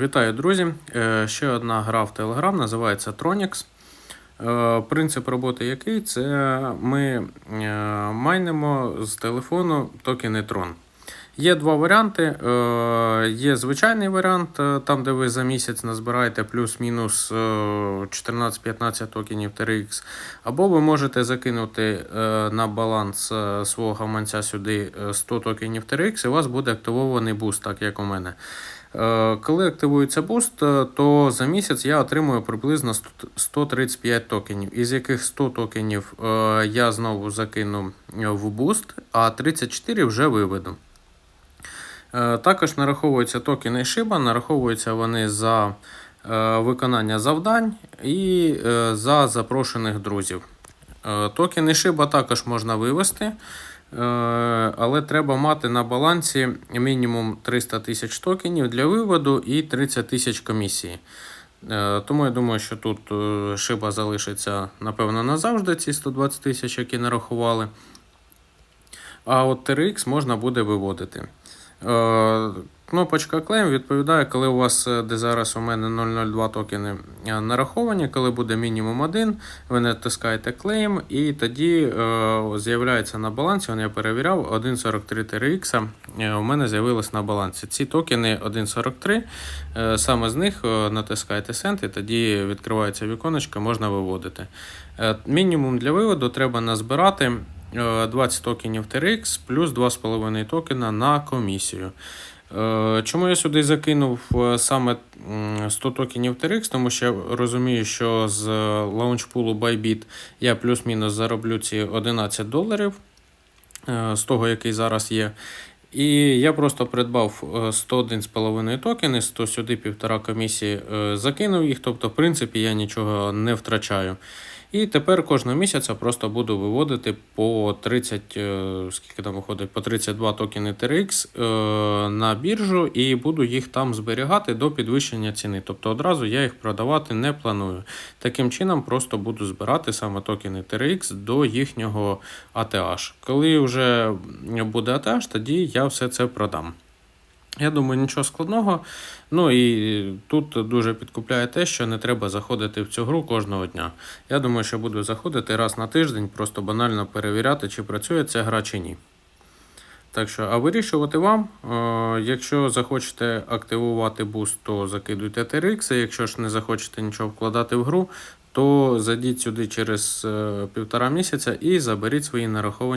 Вітаю, друзі! Е, Ще одна гра в Telegram називається Tronix. Е, Принцип роботи який? Це ми е, майнимо з телефону токени Tron. Є два варіанти. Е, Є звичайний варіант, е, там, де ви за місяць назбираєте плюс-мінус е, 14-15 токенів TRX. Або ви можете закинути е, на баланс е, свого гаманця сюди е, 100 токенів TRX, і у вас буде активований буст, так як у мене. Е, Коли активується буст, е, то за місяць я отримую приблизно 135 токенів, із яких 100 токенів е, я знову закину в буст, а 34 вже виведу. Е, Також нараховуються токени Shiba, нараховуються вони за е, виконання завдань і е, за запрошених друзів. Токени Shiba також можна вивести, але треба мати на балансі мінімум 300 тисяч токенів для виводу і 30 тисяч комісії. Тому я думаю, що тут Shiba залишиться, напевно, назавжди, ці 120 тисяч, які нарахували. А от TRX можна буде виводити. Е, Кнопочка Claim відповідає, коли у вас, е, де зараз у мене 002 токени е, нараховані, коли буде мінімум один, ви натискаєте Claim, і тоді з'являється на балансі, я перевіряв, 1.43 TRX у мене з'явилось на балансі. Ці токени 1.43, е, саме з них натискаєте Send, і тоді відкривається віконечко, можна виводити. Мінімум для виводу треба назбирати. Е, 20 токенів TRX плюс 2,5 токена на комісію. Е, Чому я сюди закинув е, саме 100 токенів TRX? Тому що я розумію, що з лаунчпулу Bybit я плюс-мінус зароблю ці 11 доларів е, з того, який зараз є. І я просто придбав е, 101,5 токени, 100 сюди півтора комісії е, закинув їх, тобто, в принципі, я нічого не втрачаю. І тепер кожного місяця просто буду виводити по 30, е, скільки там виходить, по 32 токени TRX е, на біржу і буду їх там зберігати до підвищення ціни. Тобто одразу я їх продавати не планую. Таким чином просто буду збирати саме токени TRX до їхнього ATH. Коли вже буде ATH, тоді я все це продам. Я думаю, нічого складного. Ну і тут дуже підкупляє те, що не треба заходити в цю гру кожного дня. Я думаю, що буду заходити раз на тиждень, просто банально перевіряти, чи працює ця гра чи ні. Так що, а вирішувати вам. Е, якщо захочете активувати буст, то закидуйте TRX. Якщо ж не захочете нічого вкладати в гру, то зайдіть сюди через е, півтора місяця і заберіть свої нараховані.